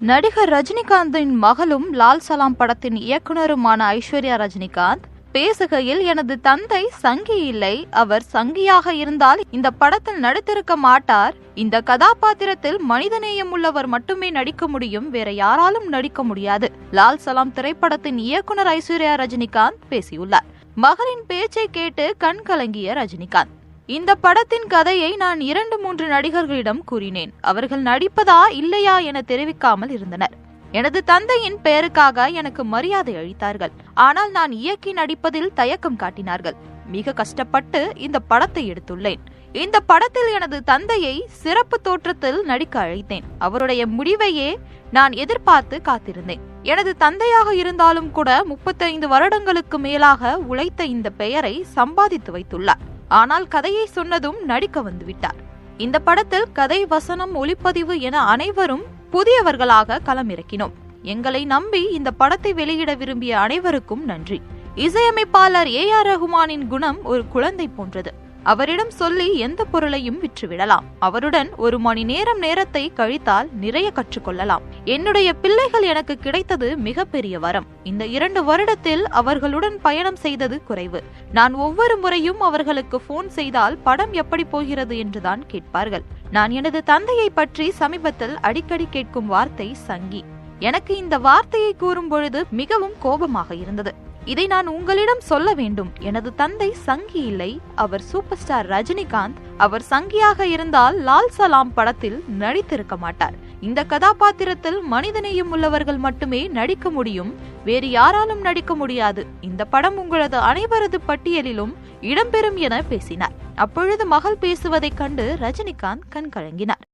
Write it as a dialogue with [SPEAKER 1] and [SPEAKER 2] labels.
[SPEAKER 1] நடிகர் ரஜினிகாந்தின் மகளும் லால் சலாம் படத்தின் இயக்குனருமான ஐஸ்வர்யா ரஜினிகாந்த் பேசுகையில் எனது தந்தை சங்கி இல்லை. அவர் சங்கியாக இருந்தால் இந்த படத்தில் நடித்திருக்க மாட்டார். இந்த கதாபாத்திரத்தில் மனிதநேயம் உள்ளவர் மட்டுமே நடிக்க முடியும். வேற யாராலும் நடிக்க முடியாது. லால் சலாம் திரைப்படத்தின் இயக்குனர் ஐஸ்வர்யா ரஜினிகாந்த் பேசியுள்ளார். மகளின் பேச்சை கேட்டு கண் கலங்கிய ரஜினிகாந்த். இந்த படத்தின் கதையை நான் இரண்டு மூன்று நடிகர்களிடம் கூறினேன். அவர்கள் நடிப்பதா இல்லையா என தெரிவிக்காமல் இருந்தனர். எனது தந்தையின் பெயருக்காக எனக்கு மரியாதை அளித்தார்கள். ஆனால் நான் இயக்கி நடிப்பதில் தயக்கம் காட்டினார்கள். மிக கஷ்டப்பட்டு இந்த படத்தை எடுத்துள்ளேன். இந்த படத்தில் எனது தந்தையை சிறப்பு தோற்றத்தில் நடிக்க அழைத்தேன். அவருடைய முடிவையே நான் எதிர்பார்த்து காத்திருந்தேன். எனது தந்தையாக இருந்தாலும் கூட முப்பத்தைந்து வருடங்களுக்கு மேலாக உழைத்த இந்த பெயரை சம்பாதித்து வைத்துள்ளார். ஆனால் கதையை சொன்னதும் நடிக்க வந்துவிட்டார். இந்த படத்தில் கதை வசனம் ஒளிப்பதிவு என அனைவரும் புதியவர்களாக களமிறக்கினோம். எங்களை நம்பி இந்த படத்தை வெளியிட விரும்பிய அனைவருக்கும் நன்றி. இசையமைப்பாளர் ஏ ஆர் ரகுமானின் குணம் ஒரு குழந்தை போன்றது. அவரிடம் சொல்லி எந்த பொருளையும் விற்றுவிடலாம். அவருடன் ஒரு மணி நேரம் நேரத்தை கழித்தால் நிறைய கற்றுக்கொள்ளலாம். என்னுடைய பிள்ளைகள் எனக்கு கிடைத்தது மிகப்பெரிய வரம். இந்த இரண்டு வருடத்தில் அவர்களுடன் பயணம் செய்தது குறைவு. நான் ஒவ்வொரு முறையும் அவர்களுக்கு போன் செய்தால் படம் எப்படி போகிறது என்றுதான் கேட்பார்கள். நான் எனது தந்தையை பற்றி சமீபத்தில் அடிக்கடி கேட்கும் வார்த்தை சங்கி. எனக்கு இந்த வார்த்தையை கூறும் பொழுது மிகவும் கோபமாக இருந்தது. இதை நான் உங்களிடம் சொல்ல வேண்டும். எனது தந்தை சங்கி இல்லை. அவர் சூப்பர் ஸ்டார் ரஜினிகாந்த். அவர் சங்கியாக இருந்தால் லால் சலாம் படத்தில் நடித்திருக்க மாட்டார். இந்த கதாபாத்திரத்தில் மனிதநேயம் உள்ளவர்கள் மட்டுமே நடிக்க முடியும். வேறு யாராலும் நடிக்க முடியாது. இந்த படம் உங்களது அனைவரது பட்டியலிலும் இடம்பெறும் என பேசினார். அப்பொழுது மகள் பேசுவதைக் கண்டு ரஜினிகாந்த் கண்கலங்கினார்.